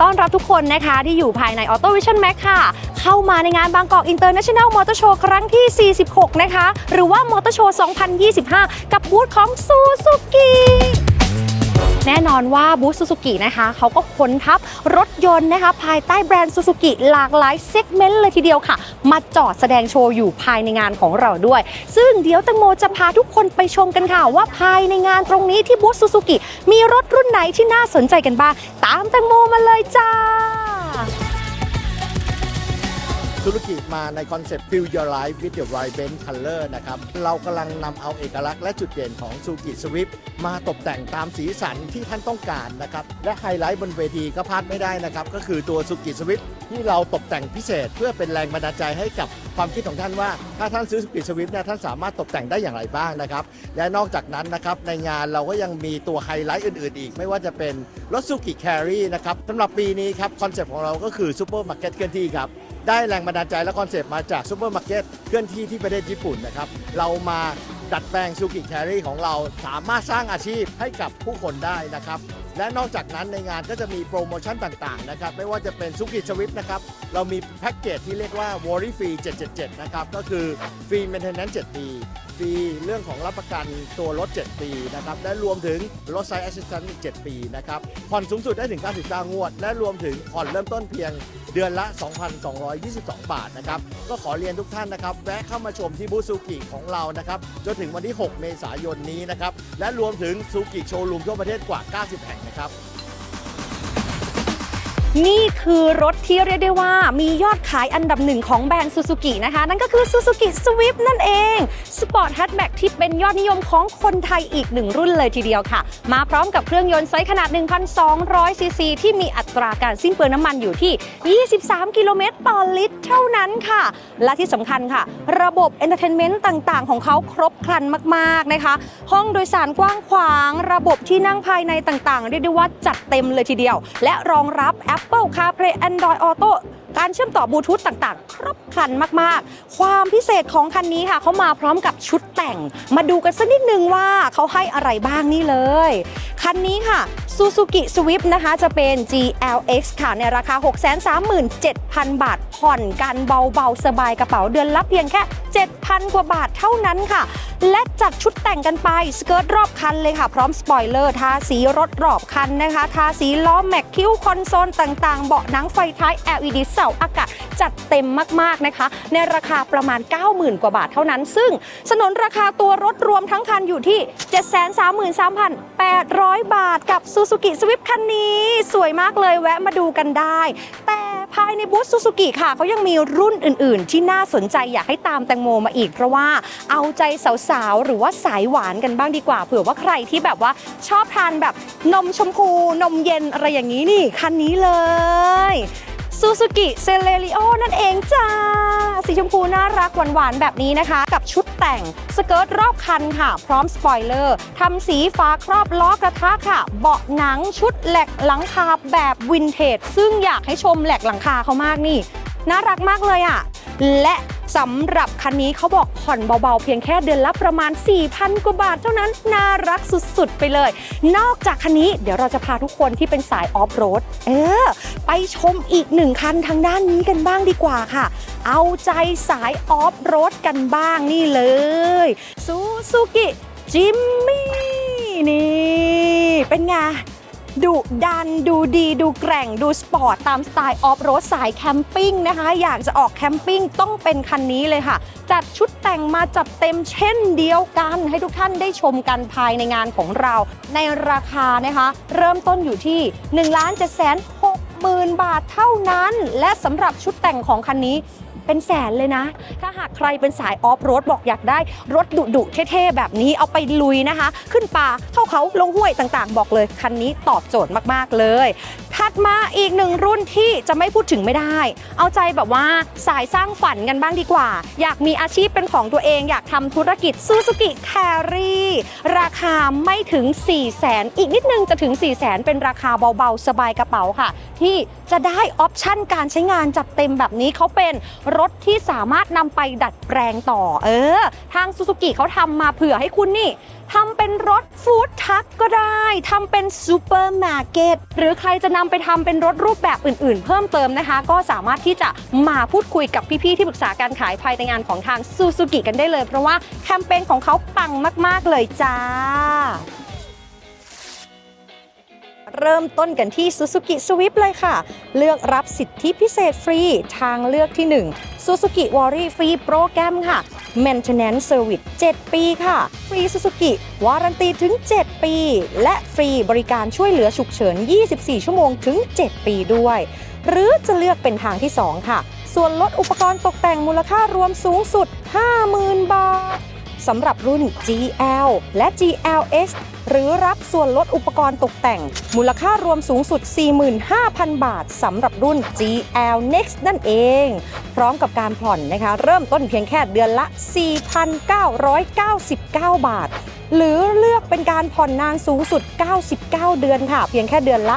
ต้อนรับทุกคนนะคะ ที่อยู่ภายใน Auto Vision Max ค่ะ เข้ามาในงานบางกอกอินเตอร์เนชั่นแนลมอเตอร์โชว์ครั้งที่ 46 นะคะ หรือว่ามอเตอร์โชว์ 2025 กับบูธของ Suzuki แน่นอนว่าบูธซูซูกินะคะเขาก็ค้นทับรถยนต์นะคะภายใต้แบรนด์ซูซูกิหลากหลายเซกเมนต์เลยทีเดียวค่ะ มาจอดแสดงโชว์อยู่ภายในงานของเราด้วย ซึ่งเดี๋ยวตังโมจะพาทุกคนไปชมกันค่ะ ว่าภายในงานตรงนี้ที่บูธซูซูกิมีรถรุ่นไหนที่น่าสนใจกันบ้าง ตามตังโมมาเลยจ้า ธุรกิจมาในคอนเซ็ปต์ Feel Your Life with Your Right Benz Color นะครับ เรากำลังนำเอาเอกลักษณ์และจุดเด่นของ Suzuki Swift มาตกแต่งตามสีสันที่ท่านต้องการนะครับ และไฮไลท์บนเวทีก็พลาดไม่ได้นะครับ ก็คือตัว Suzuki Swift ที่เราตกแต่งพิเศษ เพื่อเป็นแรงบันดาลใจให้กับความคิดของท่านว่า ถ้าท่านซื้อ Suzuki Swift เนี่ยท่านสามารถตกแต่งได้อย่างไรบ้างนะครับ และนอกจากนั้นนะครับในงานเราก็ยังมีตัวไฮไลท์อื่นๆ อีก ไม่ว่าจะเป็นรถ Suzuki Carry นะครับสำหรับปีนี้ครับคอนเซ็ปต์ของเราก็คือ Super Market เคลื่อนที่ครับ ได้แรงบันดาลใจและคอนเซปต์มาจากซูเปอร์มาร์เก็ตเคลื่อนที่ที่ประเทศญี่ปุ่นนะครับ เรามาดัดแปลงซูกิแครี่ของเราสามารถสร้างอาชีพให้กับผู้คนได้นะครับ และนอกจากนั้นในงานก็จะมีโปรโมชั่นต่างๆนะครับไม่ว่าจะเป็นซูกิสวิฟนะครับเรามีแพ็กเกจที่เรียกว่า w a r r y Free 777 นะครับก็คือฟรี Maintenance 7 ปีฟรีเรื่องของรับประกันตัวรถ 7 ปีนะครับและรวมถึงรถไซส์แอสซิสแตนต์อีก 7 ปีนะครับผ่อนสูงสุดได้ถึง 99 งวด และรวมถึงผ่อนเริ่มต้นเพียงเดือนละ 2,222 บาทนะครับก็ขอเรียนทุกท่านนะครับแวะเข้ามาชมที่บูธซูกิของเรานะครับจนถึงวันที่ 6 เมษายนนี้นะครับและรวมถึงซูกิโชว์รูมทั่วประเทศกว่า 90 แห่งนะครับ นี่คือรถที่เรียกได้ว่ามียอดขายอันดับหนึ่งของแบรนด์ซูซูกินะคะ นั่นก็คือ Suzuki Swift นั่นเองสปอร์ตแฮชแบ็กที่เป็นยอดนิยมของคนไทยอีกหนึ่งรุ่นเลยทีเดียวค่ะ มาพร้อมกับเครื่องยนต์ไซส์ขนาด 1,200 ซีซี ที่มีอัตราการสิ้นเปลืองน้ำมันอยู่ที่ 23 กิโลเมตรต่อลิตรเท่านั้นค่ะ และที่สำคัญค่ะ ระบบเอนเตอร์เทนเมนต์ต่างๆ ของเขาครบครันมากๆนะคะ ห้องโดยสารกว้างขวาง ระบบที่นั่งภายในต่างๆ เรียกได้ว่าจัดเต็มเลยทีเดียว และรองรับแอ Apple CarPlay Android Auto การเชื่อมต่อบลูทูธต่างๆ ครบครันมากๆ ความพิเศษของคันนี้ค่ะเขามาพร้อมกับชุดแต่ง มาดูกันสักนิดนึงว่าเขาให้อะไรบ้างนี่เลย คันนี้ค่ะ Suzuki Swift นะคะจะเป็น GLX ค่ะ ในราคา 637,000 บาท ผ่อนกันเบาๆ สบายกระเป๋าเดือนละเพียงแค่ 7,000 กว่าบาทเท่านั้นค่ะ และจัดชุดแต่งกันไป สเกิร์ตรอบคันเลยค่ะ พร้อมสปอยเลอร์ ทาสีรถรอบคันนะคะ ทาสีล้อแม็กคิ้วคอนโซลต่างๆ เบาะหนังไฟท้าย LED เสาอากาศจัดเต็มมากๆนะคะ ในราคาประมาณ 90,000 กว่าบาทเท่านั้น ซึ่งสนนราคาตัวรถรวมทั้งคันอยู่ที่ 733,800 บาทกับ Suzuki Swift คันนี้ สวยมากเลยแวะมาดูกันได้ แต่ภายในบูธซูซูกิค่ะเขายังมีรุ่นอื่น ๆ ที่น่าสนใจอยากให้ตามแตงโมมาอีก เพราะว่าเอาใจสาว ๆ หรือว่าสายหวานกันบ้างดีกว่า เผื่อว่าใครที่แบบว่าชอบทานแบบนมชมพู นมเย็นอะไรอย่างนี้นี่ คันนี้เลย ซูซูกิเซเลริโอนั่นเองจ้า สีชมพูน่ารักหวานๆ แบบนี้นะคะ กับชุดแต่งสเกิร์ตรอบคันค่ะ พร้อมสปอยเลอร์ทำสีฟ้าครอบล้อกระทะค่ะ เบาะหนังชุดแหลกหลังคาแบบวินเทจซึ่งอยากให้ชมแหลกหลังคาเขามากนี่ น่ารักมากเลยอะ และสำหรับคันนี้เขาบอกผ่อนเบาๆ เพียงแค่เดือนละประมาณ 4,000 กว่าบาทเท่านั้น น่ารักสุดๆ ไปเลย นอกจากคันนี้เดี๋ยวเราจะพาทุกคนที่เป็นสายออฟโรดเออ ไปชมอีกหนึ่งคันทางด้านนี้กันบ้างดีกว่าค่ะ เอาใจสายออฟโรดกันบ้างนี่เลยซูซูกิจิมมี่นี่ เป็นไง ดุดันดูดีดูแกร่งดูสปอร์ตตามสไตล์ออฟโรดสายแคมปิ้งนะคะ อยากจะออกแคมปิ้งต้องเป็นคันนี้เลยค่ะ จัดชุดแต่งมาจัดเต็มเช่นเดียวกัน ให้ทุกท่านได้ชมกันภายในงานของเรา ในราคานะคะ เริ่มต้นอยู่ที่1 7 6 0 0 0 0บาทเท่านั้น และสำหรับชุดแต่งของคันนี้ เป็นแสนเลยนะ ถ้าหากใครเป็นสายออฟโรดบอกอยากได้รถดุดุเท่ๆแบบนี้เอาไปลุยนะคะ ขึ้นป่าเข้าเขาลงห้วยต่างๆ บอกเลยคันนี้ตอบโจทย์มากๆเลย ถัดมาอีกหนึ่งรุ่นที่จะไม่พูดถึงไม่ได้ เอาใจแบบว่าสายสร้างฝันกันบ้างดีกว่า อยากมีอาชีพเป็นของตัวเอง อยากทำธุรกิจซูซูกิแครีราคาไม่ถึง 4 0 0แสนอีกนิดนึงจะถึง 4 0 0แสนเป็นราคาเบาๆ สบายกระเป๋าค่ะ ที่จะได้ออปชั่นการใช้งานจัดเต็มแบบนี้เขาเป็นรถที่สามารถนำไปดัดแปลงต่อ เออ ทางซูซูกิเขาทำมาเผื่อให้คุณนี่ทำเป็นรถฟู้ด ทัคก็ได้ทำเป็นซูเปอร์มาร์เก็ตหรือใครจะนำไปทำเป็นรถรูปแบบอื่นๆ เพิ่มเติมนะคะ ก็สามารถที่จะมาพูดคุยกับพี่ๆที่ปรึกษาการขายภายในงานของทางซูซูกิกันได้เลย เพราะว่าแคมเปญของเขาปังมากๆเลยจ้า เริ่มต้นกันที่ Suzuki Swift เลยค่ะ เลือกรับสิทธิพิเศษฟรีทางเลือกที่ 1 Suzuki w a r r y ฟรีโปรแกรมค่ะ Maintenance Service 7 ปีค่ะ ฟรี Suzuki วารันตีถึง 7 ปี และฟรีบริการช่วยเหลือฉุกเฉิน 24 ชั่วโมงถึง 7 ปีด้วย หรือจะเลือกเป็นทางที่ 2 ค่ะ ส่วนลดอุปกรณ์ตกแต่งมูลค่ารวมสูงสุด 50,000 บาท สำหรับรุ่น GL และ GLX หรือรับส่วนลดอุปกรณ์ตกแต่ง มูลค่ารวมสูงสุด 45,000 บาทสำหรับรุ่น GL Next นั่นเอง พร้อมกับการผ่อนนะคะเริ่มต้นเพียงแค่เดือนละ 4,999 บาท หรือเลือกเป็นการผ่อนนานสูงสุด 99 เดือนค่ะ เพียงแค่เดือนละ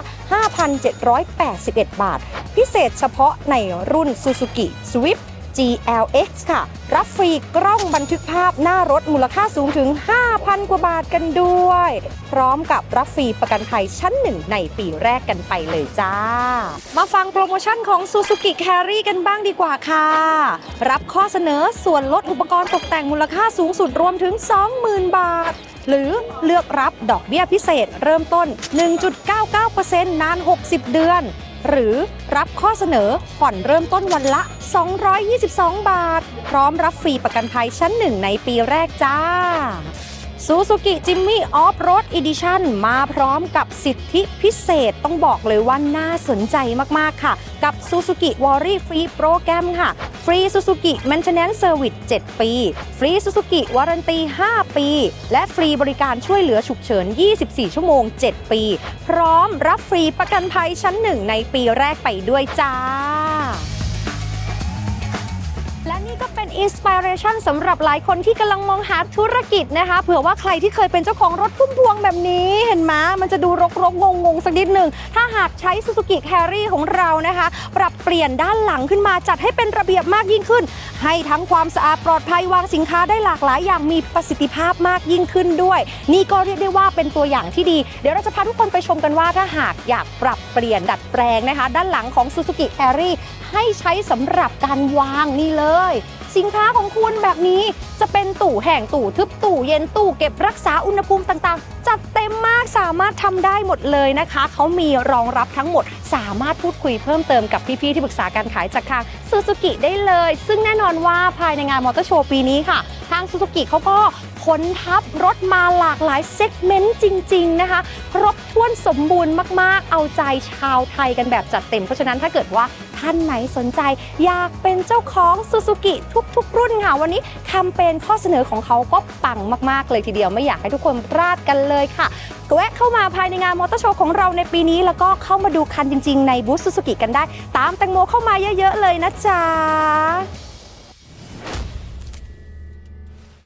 5,781 บาท พิเศษเฉพาะในรุ่น Suzuki Swift GLX ค่ะ รับฟรีกล้องบันทึกภาพหน้ารถมูลค่าสูงถึง 5,000 กว่าบาทกันด้วย พร้อมกับรับฟรีประกันภัยชั้นหนึ่งในปีแรกกันไปเลยจ้า มาฟังโปรโมชั่นของ Suzuki Carry กันบ้างดีกว่าค่ะ รับข้อเสนอส่วนลดอุปกรณ์ตกแต่งมูลค่าสูงสุดรวมถึง 20,000 บาท หรือเลือกรับดอกเบี้ยพิเศษเริ่มต้น 1.99%นาน 60 เดือน หรือรับข้อเสนอผ่อนเริ่มต้นวันละ 222 บาท พร้อมรับฟรีประกันภัยชั้นหนึ่งในปีแรกจ้า Suzuki Jimmy Off Road Edition มาพร้อมกับสิทธิพิเศษต้องบอกเลยว่าน่าสนใจมาก ๆ ค่ะ กับ Suzuki w a r r y Free Program ค่ะ ฟรีซูซูกิ Maintenance Service 7 ปี ฟรีซูซูกิวารันตี 5 ปี และฟรีบริการช่วยเหลือฉุกเฉิน 24 ชั่วโมง 7 ปี พร้อมรับฟรีประกันภัยชั้นหนึ่งในปีแรกไปด้วยจ้า เป็นอินสปิเรชันสำหรับหลายคนที่กำลังมองหาธุรกิจนะคะ เผื่อว่าใครที่เคยเป็นเจ้าของรถพุ่มพวงแบบนี้ เห็นไหมมันจะดูรกรกงงงสักนิดหนึ่ง ถ้าหากใช้ Suzuki Carry ของเรานะคะ ปรับเปลี่ยนด้านหลังขึ้นมาจัดให้เป็นระเบียบมากยิ่งขึ้น ให้ทั้งความสะอาดปลอดภัยวางสินค้าได้หลากหลายอย่างมีประสิทธิภาพมากยิ่งขึ้นด้วย นี่ก็เรียกได้ว่าเป็นตัวอย่างที่ดี เดี๋ยวเราจะพาทุกคนไปชมกันว่าถ้าหากอยากปรับเปลี่ยนดัดแปลงนะคะ ด้านหลังของ Suzuki Carry ให้ใช้สำหรับการวางนี่เลยสินค้าของคุณแบบนี้จะเป็นตู้แห้งตู้ทึบตู้เย็นตู้เก็บรักษาอุณหภูมิต่างๆ จัดเต็มมากสามารถทำได้หมดเลยนะคะ เขามีรองรับทั้งหมด สามารถพูดคุยเพิ่มเติมกับพี่ๆที่ปรึกษาการขายจากทางซูซูกิได้เลย ซึ่งแน่นอนว่าภายในงานมอเตอร์โชว์ปีนี้ค่ะ ทางซูซูกิเขาก็ขนทับรถมาหลากหลายเซกเมนต์จริง ๆ นะคะ ครบถ้วนสมบูรณ์มากๆ เอาใจชาวไทยกันแบบจัดเต็ม เพราะฉะนั้นถ้าเกิดว่าท่านไหนสนใจ อยากเป็นเจ้าของซูซูกิทุทุกๆ รุ่นค่ะ วันนี้แคมเปญข้อเสนอของเขาก็ปังมากๆเลยทีเดียวไม่อยากให้ทุกคนพลาดกันเลยค่ะก็แวะเข้ามาภายในงานมอเตอร์โชว์ของเราในปีนี้ แล้วก็เข้ามาดูคันจริง ๆ ในบูธซูซูกิกันได้ ตามแตงโมเข้ามาเยอะ ๆ เลยนะจ๊ะ